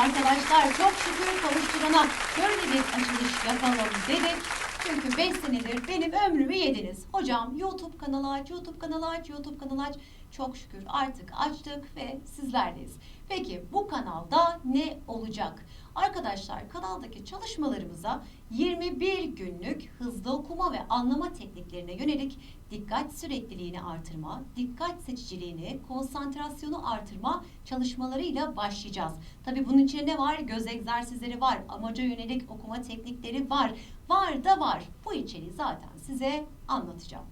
arkadaşlar. Çok şükür kavuşturana böyle bir açılış yapalım dedik. Çünkü 5 senedir benim ömrümü yediniz. Hocam YouTube kanalı aç, YouTube kanalı aç, YouTube kanalı aç. Çok şükür artık açtık ve sizlerdeyiz. Peki bu kanalda ne olacak? Arkadaşlar kanaldaki çalışmalarımıza 21 günlük hızlı okuma ve anlama tekniklerine yönelik dikkat sürekliliğini artırma, dikkat seçiciliğini, konsantrasyonu artırma çalışmalarıyla başlayacağız. Tabii bunun içinde ne var? Göz egzersizleri var, amaca yönelik okuma teknikleri var. Var da var. Bu içeriği zaten size anlatacağım.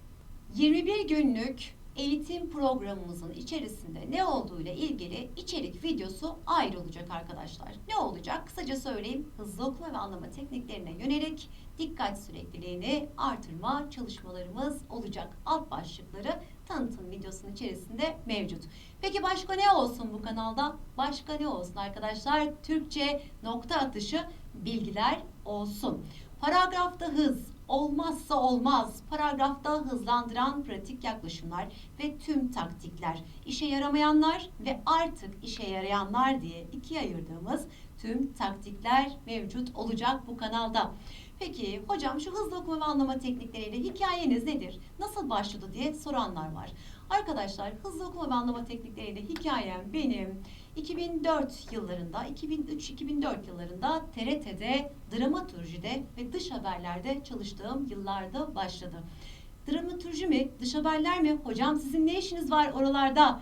21 günlük eğitim programımızın içerisinde ne olduğuyla ilgili içerik videosu ayrı olacak arkadaşlar. Ne olacak? Kısaca söyleyeyim. Hızlı okuma ve anlama tekniklerine yönelik dikkat sürekliliğini artırma çalışmalarımız olacak. Alt başlıkları tanıtım videosunun içerisinde mevcut. Peki başka ne olsun bu kanalda? Başka ne olsun arkadaşlar? Türkçe nokta atışı bilgiler olsun. Paragrafta hız, olmazsa olmaz, paragrafta hızlandıran pratik yaklaşımlar ve tüm taktikler, işe yaramayanlar ve artık işe yarayanlar diye ikiye ayırdığımız tüm taktikler mevcut olacak bu kanalda. Peki hocam şu hızlı okuma ve anlama teknikleriyle hikayeniz nedir? Nasıl başladı diye soranlar var. Arkadaşlar hızlı okuma ve anlama teknikleriyle hikayem benim 2004 yıllarında, 2003-2004 yıllarında TRT'de, dramaturjide ve dış haberlerde çalıştığım yıllarda başladı. Dramaturji mi, dış haberler mi? Hocam sizin ne işiniz var oralarda?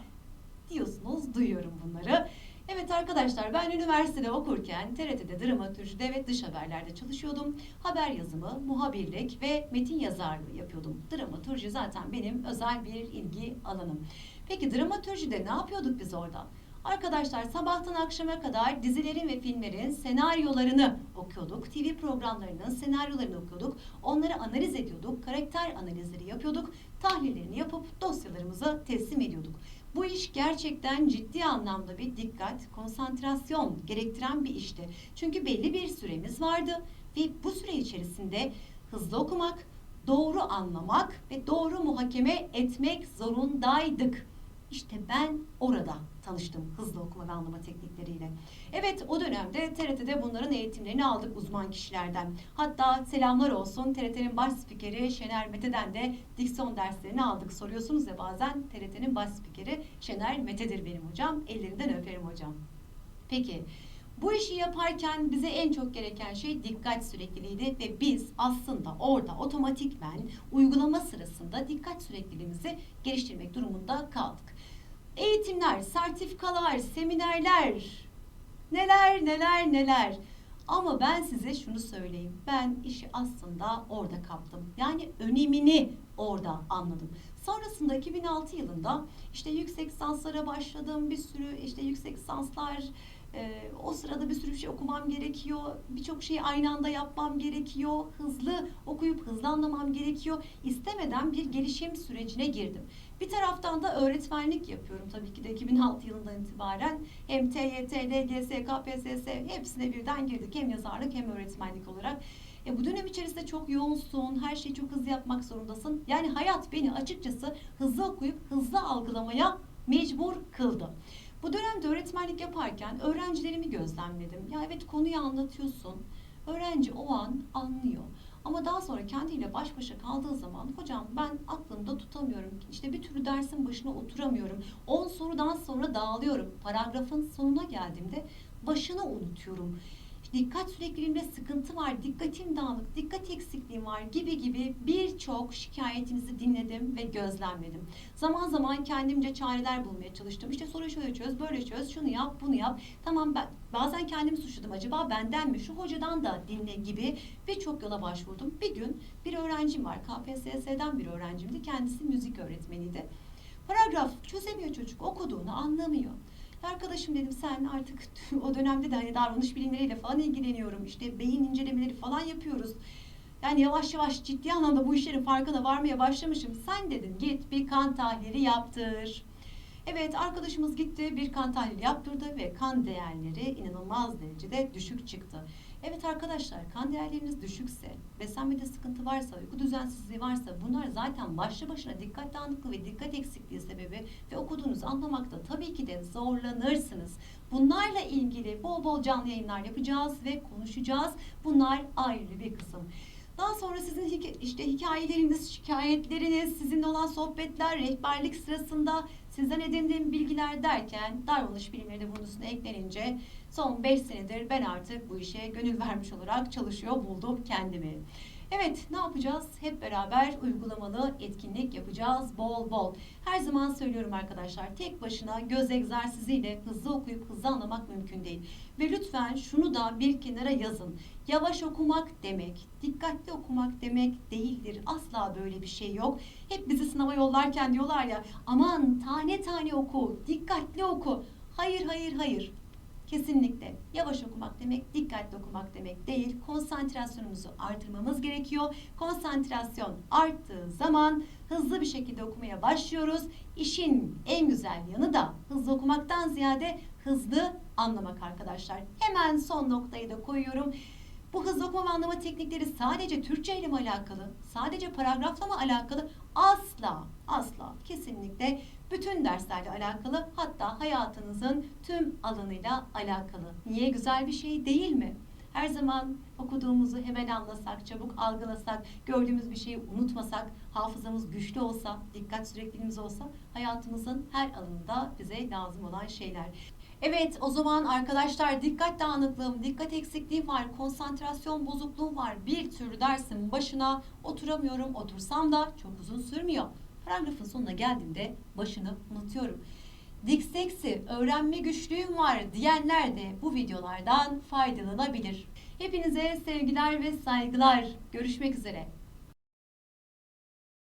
Diyorsunuz, duyuyorum bunları. Evet arkadaşlar ben üniversitede okurken TRT'de dramaturjide ve dış haberlerde çalışıyordum. Haber yazımı, muhabirlik ve metin yazarlığı yapıyordum. Dramaturji zaten benim özel bir ilgi alanım. Peki dramaturjide ne yapıyorduk biz orada? Arkadaşlar sabahtan akşama kadar dizilerin ve filmlerin senaryolarını okuyorduk. TV programlarının senaryolarını okuyorduk. Onları analiz ediyorduk. Karakter analizleri yapıyorduk. Tahlillerini yapıp dosyalarımızı teslim ediyorduk. Bu iş gerçekten ciddi anlamda bir dikkat, konsantrasyon gerektiren bir işti. Çünkü belli bir süremiz vardı ve bu süre içerisinde hızlı okumak, doğru anlamak ve doğru muhakeme etmek zorundaydık. İşte ben orada tanıştım hızlı okuma ve anlama teknikleriyle. Evet o dönemde TRT'de bunların eğitimlerini aldık uzman kişilerden. Hatta selamlar olsun TRT'nin baş spikeri Şener Mete'den de diksiyon derslerini aldık. Soruyorsunuz ya bazen TRT'nin baş spikeri Şener Mete'dir benim hocam. Ellerinden öperim hocam. Peki bu işi yaparken bize en çok gereken şey dikkat sürekliliğiydi ve biz aslında orada otomatikmen uygulama sırasında dikkat sürekliliğimizi geliştirmek durumunda kaldık. Eğitimler, sertifikalar, seminerler, neler neler neler. Ama ben size şunu söyleyeyim. Ben işi aslında orada kaptım. Yani önemini orada anladım. Sonrasında 2006 yılında işte yüksek lisanslara başladım. Bir sürü işte yüksek lisanslar ee, o sırada bir sürü şey okumam gerekiyor. Birçok şeyi aynı anda yapmam gerekiyor. Hızlı okuyup hızlı anlamam gerekiyor. İstemeden bir gelişim sürecine girdim. Bir taraftan da öğretmenlik yapıyorum tabii ki de 2006 yılından itibaren. Hem TYT, LGS, KPSS hepsine birden girdik. Hem yazarlık hem öğretmenlik olarak. E bu dönem içerisinde çok yoğunsun, her şeyi çok hızlı yapmak zorundasın. Yani hayat beni açıkçası hızlı okuyup hızlı algılamaya mecbur kıldı. Bu dönemde öğretmenlik yaparken öğrencilerimi gözlemledim. Ya evet konuyu anlatıyorsun. Öğrenci o an anlıyor. Ama daha sonra kendiyle baş başa kaldığı zaman hocam ben aklımda tutamıyorum. İşte bir türlü dersin başına oturamıyorum. 10 sorudan sonra dağılıyorum. Paragrafın sonuna geldiğimde başını unutuyorum dikkat sürekliliğimde sıkıntı var, dikkatim dağınık, dikkat eksikliğim var gibi gibi birçok şikayetinizi dinledim ve gözlemledim. Zaman zaman kendimce çareler bulmaya çalıştım. İşte soruyu şöyle çöz, böyle çöz, şunu yap, bunu yap. Tamam ben bazen kendimi suçladım. Acaba benden mi, şu hocadan da dinle gibi birçok yola başvurdum. Bir gün bir öğrencim var, KPSS'den bir öğrencimdi. Kendisi müzik öğretmeniydi. Paragraf çözemiyor çocuk, okuduğunu anlamıyor. Arkadaşım dedim sen artık o dönemde de hani davranış bilimleriyle falan ilgileniyorum. İşte beyin incelemeleri falan yapıyoruz. Yani yavaş yavaş ciddi anlamda bu işlerin farkına varmaya başlamışım. Sen dedim git bir kan tahlili yaptır. Evet arkadaşımız gitti bir kan tahlili yaptırdı ve kan değerleri inanılmaz derecede düşük çıktı. Evet arkadaşlar kan değerleriniz düşükse, beslenmede sıkıntı varsa, uyku düzensizliği varsa bunlar zaten başlı başına dikkat dağınıklığı ve dikkat eksikliği sebebi ve okuduğunuzu anlamakta tabii ki de zorlanırsınız. Bunlarla ilgili bol bol canlı yayınlar yapacağız ve konuşacağız. Bunlar ayrı bir kısım. Daha sonra sizin hika- işte hikayeleriniz, şikayetleriniz, sizinle olan sohbetler, rehberlik sırasında sizden edindiğim bilgiler derken davranış bilimleri de bunun üstüne eklenince son 5 senedir ben artık bu işe gönül vermiş olarak çalışıyor buldum kendimi. Evet ne yapacağız? Hep beraber uygulamalı etkinlik yapacağız bol bol. Her zaman söylüyorum arkadaşlar tek başına göz egzersiziyle hızlı okuyup hızlı anlamak mümkün değil. Ve lütfen şunu da bir kenara yazın. Yavaş okumak demek, dikkatli okumak demek değildir. Asla böyle bir şey yok. Hep bizi sınava yollarken diyorlar ya aman tane tane oku, dikkatli oku. Hayır hayır hayır. Kesinlikle yavaş okumak demek dikkatli okumak demek değil. Konsantrasyonumuzu artırmamız gerekiyor. Konsantrasyon arttığı zaman hızlı bir şekilde okumaya başlıyoruz. İşin en güzel yanı da hızlı okumaktan ziyade hızlı anlamak arkadaşlar. Hemen son noktayı da koyuyorum. Bu hızlı okuma ve anlama teknikleri sadece Türkçe ile mi alakalı? Sadece paragrafla mı alakalı? Asla, asla, kesinlikle bütün derslerle alakalı hatta hayatınızın tüm alanıyla alakalı. Niye güzel bir şey değil mi? Her zaman okuduğumuzu hemen anlasak, çabuk algılasak, gördüğümüz bir şeyi unutmasak, hafızamız güçlü olsa, dikkat sürekliliğimiz olsa hayatımızın her alanında bize lazım olan şeyler. Evet o zaman arkadaşlar dikkat dağınıklığım, dikkat eksikliğim var, konsantrasyon bozukluğum var. Bir tür dersin başına oturamıyorum, otursam da çok uzun sürmüyor. Paragrafın sonuna geldiğimde başını unutuyorum. Dikseksi, öğrenme güçlüğüm var diyenler de bu videolardan faydalanabilir. Hepinize sevgiler ve saygılar. Görüşmek üzere.